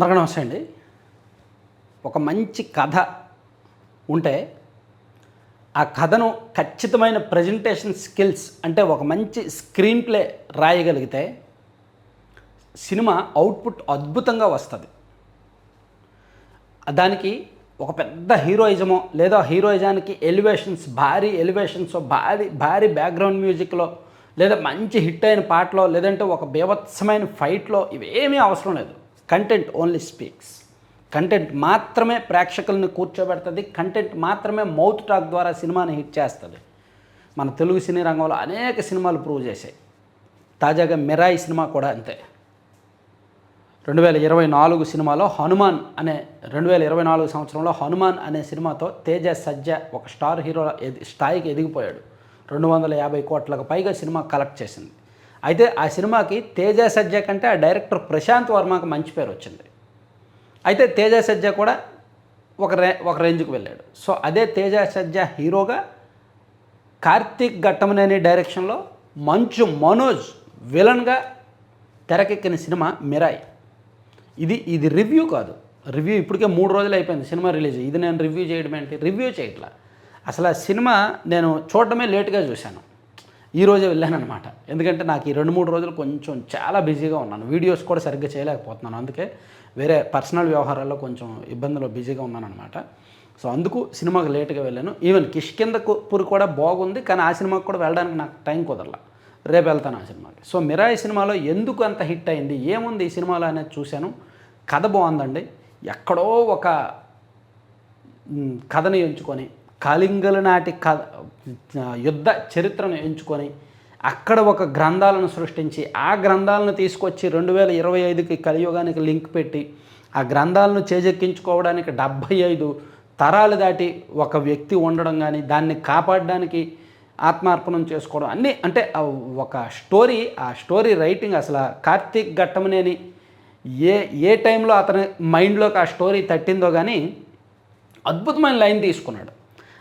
అందరికీ నమస్తే అండి ఒక మంచి కథ ఉంటే ఆ కథను ఖచ్చితమైన ప్రజెంటేషన్ స్కిల్స్ అంటే ఒక మంచి స్క్రీన్ ప్లే రాయగలిగితే సినిమా అవుట్పుట్ అద్భుతంగా వస్తుంది. దానికి ఒక పెద్ద హీరోయిజమో లేదా హీరోయిజానికి ఎలివేషన్స్ భారీ ఎలివేషన్స్ భారీ భారీ బ్యాక్గ్రౌండ్ మ్యూజిక్లో లేదా మంచి హిట్ అయిన పాటలో లేదంటే ఒక బీభత్సమైన ఫైట్లో ఇవేమీ అవసరం లేదు. కంటెంట్ ఓన్లీ స్పీక్స్ కంటెంట్ మాత్రమే ప్రేక్షకులను కూర్చోబెడుతుంది. కంటెంట్ మాత్రమే మౌత్ టాక్ ద్వారా సినిమాని హిట్ చేస్తుంది. మన తెలుగు సినీ రంగంలో అనేక సినిమాలు ప్రూవ్ చేశాయి. తాజాగా మిరాయి సినిమా కూడా అంతే. రెండు వేల ఇరవై నాలుగు సినిమాలో హనుమాన్ అనే రెండు వేల ఇరవై నాలుగు సంవత్సరంలో హనుమాన్ అనే సినిమాతో తేజ సజ్జ ఒక స్టార్ హీరో ఎది స్థాయికి ఎదిగిపోయాడు. రెండు వందల యాభై కోట్లకు పైగా సినిమా కలెక్ట్ చేసింది. అయితే ఆ సినిమాకి తేజ సజ్జ కంటే ఆ డైరెక్టర్ ప్రశాంత్ వర్మకు మంచి పేరు వచ్చింది. అయితే తేజ సజ్జ కూడా ఒక రే ఒక రేంజ్కి వెళ్ళాడు. సో అదే తేజ సజ్జ హీరోగా కార్తీక్ ఘట్టమనేని డైరెక్షన్లో మంచు మనోజ్ విలన్గా తెరకెక్కిన సినిమా మిరాయి. ఇది ఇది రివ్యూ కాదు. రివ్యూ ఇప్పటికే మూడు రోజులు అయిపోయింది సినిమా రిలీజ్. ఇది నేను రివ్యూ చేయడం ఏంటి? రివ్యూ చేయట్లా. అసలు ఆ సినిమా నేను చూడడమే లేట్గా చూశాను. ఈరోజే వెళ్ళాను అనమాట ఎందుకంటే నాకు ఈ రెండు మూడు రోజులు కొంచెం చాలా బిజీగా ఉన్నాను. వీడియోస్ కూడా సరిగ్గా చేయలేకపోతున్నాను. అందుకే వేరే పర్సనల్ వ్యవహారాల్లో కొంచెం ఇబ్బందులు బిజీగా ఉన్నాను అనమాట సో అందుకు సినిమాకి లేట్గా వెళ్ళాను. ఈవెన్ కిష్కిందపురి కూడా బాగుంది కానీ ఆ సినిమాకి కూడా వెళ్ళడానికి నాకు టైం కుదరలా. రేపు వెళ్తాను ఆ సినిమాకి. సో మిరాయి సినిమాలో ఎందుకు అంత హిట్ అయింది ఏముంది ఈ సినిమాలో అనేది చూశాను. కథ బాగుందండి. ఎక్కడో ఒక కథని కథను ఎంచుకొని కళింగల నాటి క యుద్ధ చరిత్రను ఎంచుకొని అక్కడ ఒక గ్రంథాలను సృష్టించి ఆ గ్రంథాలను తీసుకొచ్చి రెండు వేల ఇరవై ఐదుకి కలియుగానికి లింక్ పెట్టి ఆ గ్రంథాలను చేజెక్కించుకోవడానికి డెబ్భై ఐదు తరాలు దాటి ఒక వ్యక్తి ఉండడం కానీ దాన్ని కాపాడడానికి ఆత్మార్పణం చేసుకోవడం అన్నీ అంటే ఒక స్టోరీ ఆ స్టోరీ రైటింగ్ అసలు కార్తీక్ ఘట్టమనేని ఏ ఏ టైంలో అతని మైండ్లోకి ఆ స్టోరీ తట్టిందో కానీ అద్భుతమైన లైన్ తీసుకున్నాడు.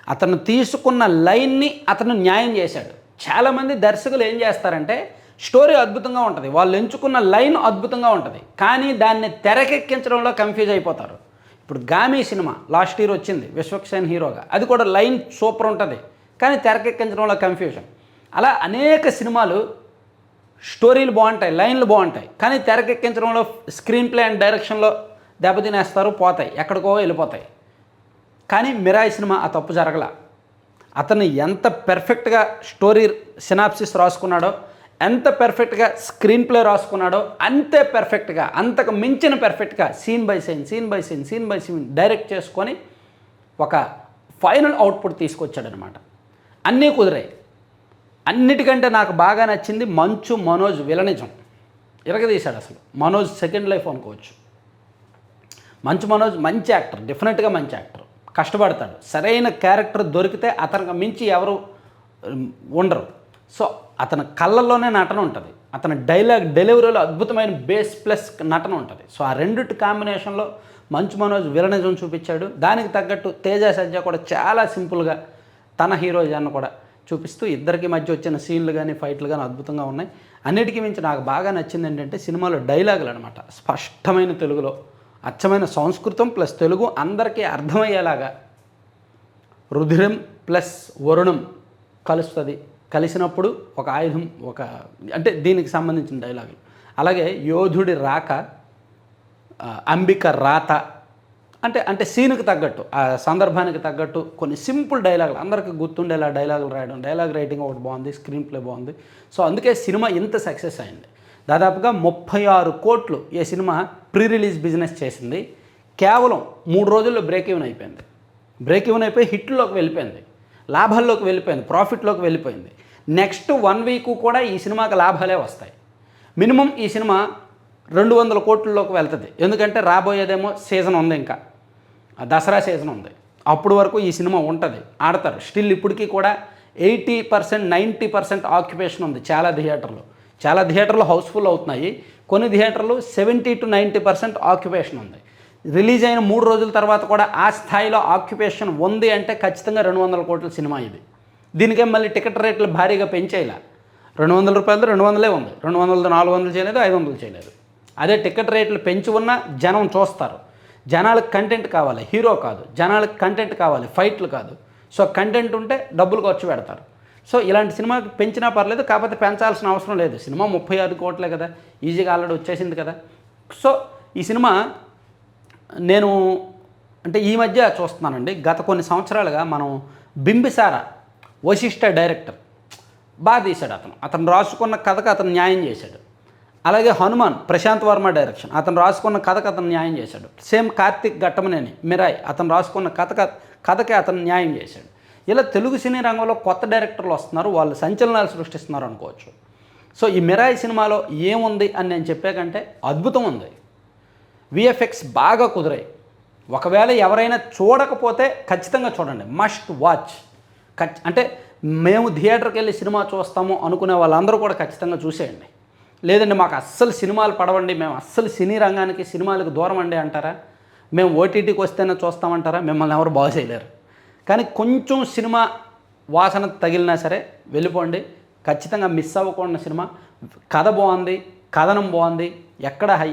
అతను తీసుకున్న లైన్ని అతను న్యాయం చేశాడు. చాలామంది దర్శకులు ఏం చేస్తారంటే స్టోరీ అద్భుతంగా ఉంటుంది. వాళ్ళు ఎంచుకున్న లైన్ అద్భుతంగా ఉంటుంది. కానీ దాన్ని తెరకెక్కించడంలో కన్ఫ్యూజ్ అయిపోతారు. ఇప్పుడు గామి సినిమా లాస్ట్ ఇయర్ వచ్చింది విశ్వక్సేన్ హీరోగా. అది కూడా లైన్ సూపర్ ఉంటుంది. కానీ తెరకెక్కించడంలో కన్ఫ్యూజన్ అలా అనేక సినిమాలు స్టోరీలు బాగుంటాయి లైన్లు బాగుంటాయి. కానీ తెరకెక్కించడంలో స్క్రీన్ ప్లే అండ్ డైరెక్షన్లో దెబ్బతినేస్తారు పోతాయి. ఎక్కడికో వెళ్ళిపోతాయి. కానీ మిరాయి సినిమా ఆ తప్పు జరగల. అతను ఎంత పెర్ఫెక్ట్గా స్టోరీ సినాప్సిస్ రాసుకున్నాడో ఎంత పెర్ఫెక్ట్గా స్క్రీన్ ప్లే రాసుకున్నాడో అంతే పెర్ఫెక్ట్గా అంతకు మించిన పెర్ఫెక్ట్గా scene by scene scene by scene scene by scene direct చేసుకొని ఒక ఫైనల్ అవుట్పుట్ తీసుకొచ్చాడనమాట. అన్నీ కుదిరాయి. అన్నిటికంటే నాకు బాగా నచ్చింది మంచు మనోజ్ విలనిజం. ఇరగదీశాడు అసలు. మనోజ్ సెకండ్ లైఫ్ అనుకోవచ్చు. మంచు మనోజ్ మంచి యాక్టర్ డెఫినెట్గా మంచి యాక్టర్ కష్టపడతాడు. సరైన క్యారెక్టర్ దొరికితే అతనికి మించి ఎవరు ఉండరు. సో అతని కళ్ళల్లోనే నటన ఉంటుంది. అతని డైలాగ్ డెలివరీలో అద్భుతమైన బేస్ ప్లస్ నటన ఉంటుంది. సో ఆ రెండిటి కాంబినేషన్లో మంచు మనోజ్ విలనిజం చూపించాడు. దానికి తగ్గట్టు తేజ సజ్జ కూడా చాలా సింపుల్గా తన హీరోయిజాన్ని కూడా చూపిస్తూ ఇద్దరికి మధ్య వచ్చిన సీన్లు కానీ ఫైట్లు కానీ అద్భుతంగా ఉన్నాయి. అన్నిటికీ మించి నాకు బాగా నచ్చింది ఏంటంటే సినిమాలో డైలాగులు అనమాట స్పష్టమైన తెలుగులో అచ్చమైన సంస్కృతం ప్లస్ తెలుగు అందరికీ అర్థమయ్యేలాగా రుధిరం ప్లస్ వరుణం కలుస్తుంది. కలిసినప్పుడు ఒక ఆయుధం ఒక అంటే దీనికి సంబంధించిన డైలాగులు అలాగే యోధుడి రాక అంబిక రాత అంటే అంటే సీన్కి తగ్గట్టు ఆ సందర్భానికి తగ్గట్టు కొన్ని సింపుల్ డైలాగులు అందరికీ గుర్తుండేలా డైలాగులు రాయడం. డైలాగ్ రైటింగ్ ఒకటి బాగుంది స్క్రీన్ ప్లే బాగుంది. సో అందుకే సినిమా ఇంత సక్సెస్ అయింది. దాదాపుగా ముప్పై ఆరు కోట్లు ఈ సినిమా ప్రీ రిలీజ్ బిజినెస్ చేసింది. కేవలం మూడు రోజుల్లో బ్రేక్ ఈవెన్ అయిపోయింది. బ్రేక్ ఈవెన్ అయిపోయి హిట్లోకి వెళ్ళిపోయింది. లాభాల్లోకి వెళ్ళిపోయింది. ప్రాఫిట్లోకి వెళ్ళిపోయింది. నెక్స్ట్ వన్ వీక్ కూడా ఈ సినిమాకి లాభాలే వస్తాయి. మినిమం ఈ సినిమా రెండు వందల కోట్లలోకి వెళ్తుంది. ఎందుకంటే రాబోయేదేమో సీజన్ ఉంది ఇంకా. దసరా సీజన్ ఉంది. అప్పుడు వరకు ఈ సినిమా ఉంటుంది. ఆడతారు. స్టిల్ ఇప్పటికీ కూడా eighty percent ninety percent occupation ఉంది చాలా థియేటర్లు చాలా థియేటర్లు హౌస్ఫుల్ అవుతున్నాయి. కొన్ని థియేటర్లు seventy to ninety percent occupation ఉంది. రిలీజ్ అయిన మూడు రోజుల తర్వాత కూడా ఆ స్థాయిలో ఆక్యుపేషన్ ఉంది అంటే ఖచ్చితంగా రెండు వందల కోట్ల సినిమా ఇది. దీనికే మళ్ళీ టికెట్ రేట్లు భారీగా పెంచేలా. రెండు వందల రూపాయలు రెండు వందలే ఉంది. రెండు వందల నాలుగు వందలు చేయలేదు ఐదు వందలు చేయలేదు. అదే టికెట్ రేట్లు పెంచి ఉన్నా జనం చూస్తారు. జనాలకు కంటెంట్ కావాలి. హీరో కాదు. జనాలకు కంటెంట్ కావాలి. ఫైట్లు కాదు. సో కంటెంట్ ఉంటే డబ్బులు ఖర్చు పెడతారు. సో ఇలాంటి సినిమాకి పెంచినా పర్లేదు కాకపోతే పెంచాల్సిన అవసరం లేదు. సినిమా ముప్పై ఆరు కోట్లే కదా ఈజీగా ఆల్రెడీ వచ్చేసింది కదా. సో ఈ సినిమా నేను అంటే ఈ మధ్య చూస్తున్నానండి. గత కొన్ని సంవత్సరాలుగా మనం బింబిసార వశిష్ఠ డైరెక్టర్ బాగా తీశాడు అతను. అతను రాసుకున్న కథకు అతను న్యాయం చేశాడు. అలాగే హనుమాన్ ప్రశాంత్ వర్మ డైరెక్షన్ అతను రాసుకున్న కథకు అతను న్యాయం చేశాడు. సేమ్ కార్తిక్ ఘట్టమనేని మిరాయ్ అతను రాసుకున్న కథ కథకే అతను న్యాయం చేశాడు. ఇలా తెలుగు సినీ రంగంలో కొత్త డైరెక్టర్లు వస్తున్నారు వాళ్ళు సంచలనాలు సృష్టిస్తున్నారు అనుకోవచ్చు. సో ఈ మిరాయి సినిమాలో ఏముంది అని నేను చెప్పే కంటే అద్భుతం ఉంది. విఎఫ్ఎక్స్ బాగా కుదిరాయి. ఒకవేళ ఎవరైనా చూడకపోతే ఖచ్చితంగా చూడండి. మస్ట్ వాచ్ ఖచ్ అంటే మేము థియేటర్కి వెళ్ళి సినిమా చూస్తాము అనుకునే వాళ్ళందరూ కూడా ఖచ్చితంగా చూసేయండి. లేదండి మాకు అస్సలు సినిమాలు పడవండి. మేము అస్సలు సినీ రంగానికి సినిమాలకు దూరం అండి అంటారా? మేము ఓటీటీకి వస్తేనే చూస్తామంటారా? మిమ్మల్ని ఎవరు బాగు చేయలేరు. కానీ కొంచెం సినిమా వాసన తగిలినా సరే వెళ్ళిపోండి. ఖచ్చితంగా మిస్ అవ్వకుండా సినిమా. కథ బాగుంది కథనం బాగుంది ఎక్కడ హై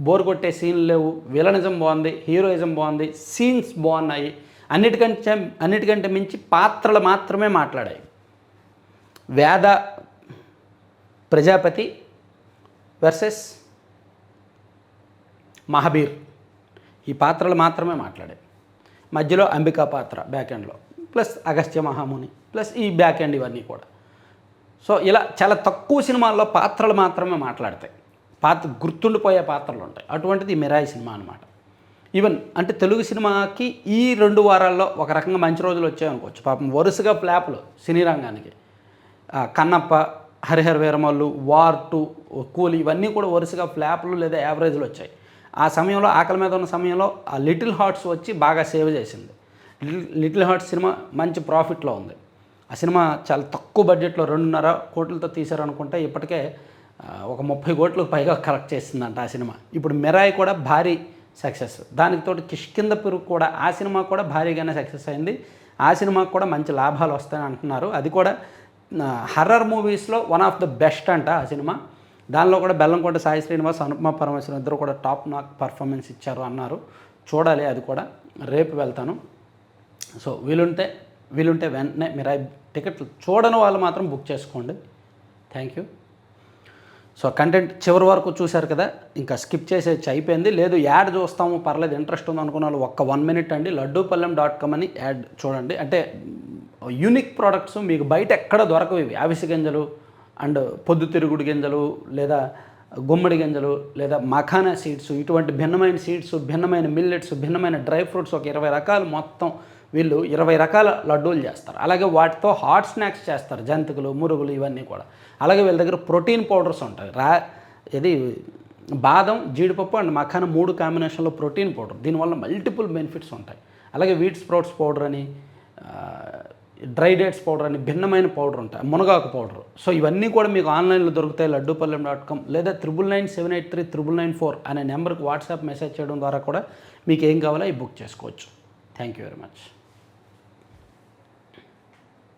బోర్ కొట్టే సీన్లు లేవు విలనిజం బాగుంది హీరోయిజం బాగుంది సీన్స్ బాగున్నాయి. అన్నిటికంటే అన్నిటికంటే మించి పాత్రలు మాత్రమే మాట్లాడాయి. వేద ప్రజాపతి వర్సెస్ మహాబీర్ ఈ పాత్రలు మాత్రమే మాట్లాడాయి. మధ్యలో అంబికా పాత్ర బ్యాక్ ఎండ్లో ప్లస్ అగస్త్య మహాముని ప్లస్ ఈ బ్యాక్ ఎండ్ ఇవన్నీ కూడా. సో ఇలా చాలా తక్కువ సినిమాల్లో పాత్రలు మాత్రమే మాట్లాడతాయి. పాత్ర గుర్తుండిపోయే పాత్రలు ఉంటాయి. అటువంటిది మిరాయి సినిమా అనమాట ఈవెన్ అంటే తెలుగు సినిమాకి ఈ రెండు వారాల్లో ఒక రకంగా మంచి రోజులు వచ్చాయనుకోవచ్చు పాపం వరుసగా ఫ్లాప్లు సినీ రంగానికి. కన్నప్ప హరిహర వీరమల్లు వార్ టూ కూలి ఇవన్నీ కూడా వరుసగా ఫ్లాప్లు లేదా యావరేజ్లు వచ్చాయి. ఆ సమయంలో ఆకలి మీద ఉన్న సమయంలో ఆ లిటిల్ హార్ట్స్ వచ్చి బాగా సేవ్ చేసింది. లిటిల్ లిటిల్ హార్ట్స్ సినిమా మంచి ప్రాఫిట్లో ఉంది. ఆ సినిమా చాలా తక్కువ బడ్జెట్లో రెండున్నర కోట్లతో తీశారనుకుంటే ఇప్పటికే ఒక ముప్పై కోట్లకు పైగా కలెక్ట్ చేసిందంట ఆ సినిమా. ఇప్పుడు మిరాయి కూడా భారీ సక్సెస్. దానికి తోటి కిష్కింద పెరుగు కూడా ఆ సినిమా కూడా భారీగానే సక్సెస్ అయింది. ఆ సినిమాకు కూడా మంచి లాభాలు వస్తాయని అంటున్నారు. అది కూడా హర్రర్ మూవీస్లో వన్ ఆఫ్ ద బెస్ట్ అంట ఆ సినిమా. దానిలో కూడా బెల్లంకోట సాయి శ్రీనివాస్ అనుపమ పరమేశ్వరం ఇద్దరు కూడా టాప్ నాక్ పర్ఫార్మెన్స్ ఇచ్చారు అన్నారు. చూడాలి అది కూడా. రేపు వెళ్తాను. సో వీలుంటే వీలుంటే వెంటనే మీరు టికెట్లు చూడని వాళ్ళు మాత్రం బుక్ చేసుకోండి. Thank you. సో కంటెంట్ చివరి వరకు చూశారు కదా ఇంకా స్కిప్ చేసే అయిపోయింది. లేదు యాడ్ చూస్తాము పర్లేదు ఇంట్రెస్ట్ ఉంది అనుకున్న వాళ్ళు ఒక్క వన్ మినిట్ అండి. లడ్డూపల్లెం డాట్ కామ్ అని యాడ్ చూడండి. అంటే యూనిక్ ప్రోడక్ట్స్ మీకు బయట ఎక్కడ దొరకవు ఇవి. అవిసె గింజలు అండ్ పొద్దుతిరుగుడు గింజలు లేదా గుమ్మడి గింజలు లేదా మఖానా సీడ్స్ ఇటువంటి భిన్నమైన సీడ్స్ భిన్నమైన మిల్లెట్స్ భిన్నమైన డ్రై ఫ్రూట్స్ ఒక ఇరవై రకాలు మొత్తం వీళ్ళు ఇరవై రకాల లడ్డూలు చేస్తారు. అలాగే వాటితో హాట్ స్నాక్స్ చేస్తారు జంతికలు మురుగులు ఇవన్నీ కూడా. అలాగే వీళ్ళ దగ్గర ప్రోటీన్ పౌడర్స్ ఉంటాయి. రా ఇది బాదం జీడిపప్పు అండ్ మఖాన మూడు కాంబినేషన్లో ప్రోటీన్ పౌడర్. దీనివల్ల మల్టిపుల్ బెనిఫిట్స్ ఉంటాయి. అలాగే వీట్ స్ప్రౌట్స్ పౌడర్ అని డ్రై డేట్స్ పౌడర్ అని భిన్నమైన పౌడర్ ఉంటాయి మునగాకు పౌడర్. సో ఇవన్నీ కూడా మీకు ఆన్లైన్లో దొరుకుతాయి లడ్డూపల్లెం డాట్ కామ్ లేదా triple nine seven eight three triple nine four అనే నెంబర్కి వాట్సాప్ మెసేజ్ చేయడం ద్వారా కూడా మీకు ఏం కావాలో అవి బుక్ చేసుకోవచ్చు. Thank you very much.